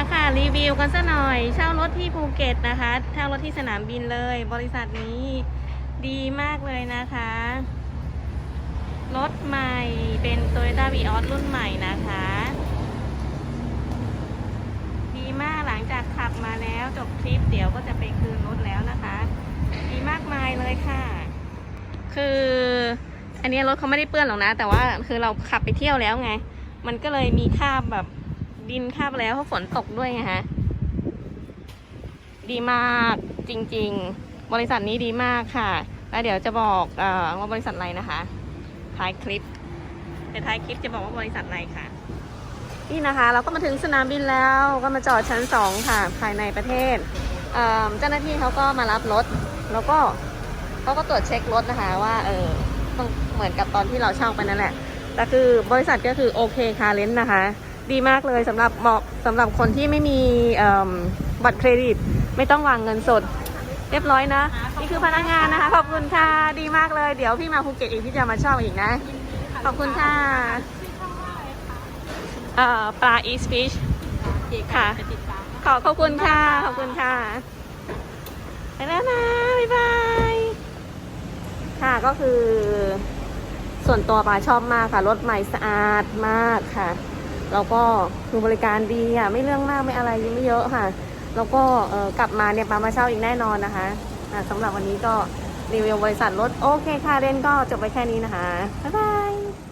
าค่ะ รีวิวกันซะหน่อย เช่ารถที่ภูเก็ตนะคะเช่ารถที่สนามบินเลย บริษัทนี้ดีมากเลยนะคะ รถใหม่เป็น Toyota v ีออสรุ่นใหม่นะคะ ดีมากหลังจากขับมาแล้วจบทริปเดี๋ยวก็จะไปคืนรถแล้วนะคะ ดีมากมายเลยค่ะ คืออันนี้รถเขาไม่ได้เปื้อนหรอกนะ แต่ว่าคือเราขับไปเที่ยวแล้วไง มันก็เลยมีคราบแบบ ดินคาบแล้วเพราะฝนตกด้วยไงฮะ ดีมากจริง ๆ บริษัทนี้ดีมากค่ะ แล้วเดี๋ยวจะบอกอว่าบริษัทอะไรนะคะ ท้ายคลิปเดี๋ยวท้ายคลิปจะบอกว่าบริษัทอะไรค่ะ นี่นะคะ เราก็มาถึงสนามบินแล้วก็มาจอดชั้นสองค่ะ ภายในประเทศเเจ้าหน้าที่เขาก็มารับรถ แล้วก็เขาก็ตรวจเช็ครถนะคะ ว่าเออเหมือนกับตอนที่เราเช่าไปนั่นแหละแต่คือบริษัทก็คือโอเคคาเลนนะคะ ดีมากเลยสำหรับเหมาะสำหรับคนที่ไม่มีบัตรเครดิต ไม่ต้องวางเงินสด เรียบร้อยนะ นี่คือพนักงานนะคะ ขอบคุณค่ะ ดีมากเลย เดี๋ยวพี่มาภูเก็ตอีกพี่จะมาเช่าอีกนะ ขอบคุณค่ะปลาอีสฟิชค่ะ ขอขอบคุณค่ะ ขอบคุณค่ะไปแล้วนะ บ๊ายบาย ค่ะก็คือ ส่วนตัวปลาชอบมากค่ะ รถใหม่สะอาดมากค่ะ แล้วก็คือบริการดีอะไม่เรื่องมากไม่อะไรไม่เยอะค่ะ แล้วก็กลับมาเนี่ยปามาเช่าอีกแน่นอนนะคะะสำหรับวันนี้ก็รีวิวบริษัทรถโอเคค่ะเรนก็จบไปแค่นี้นะคะบ๊ายบาย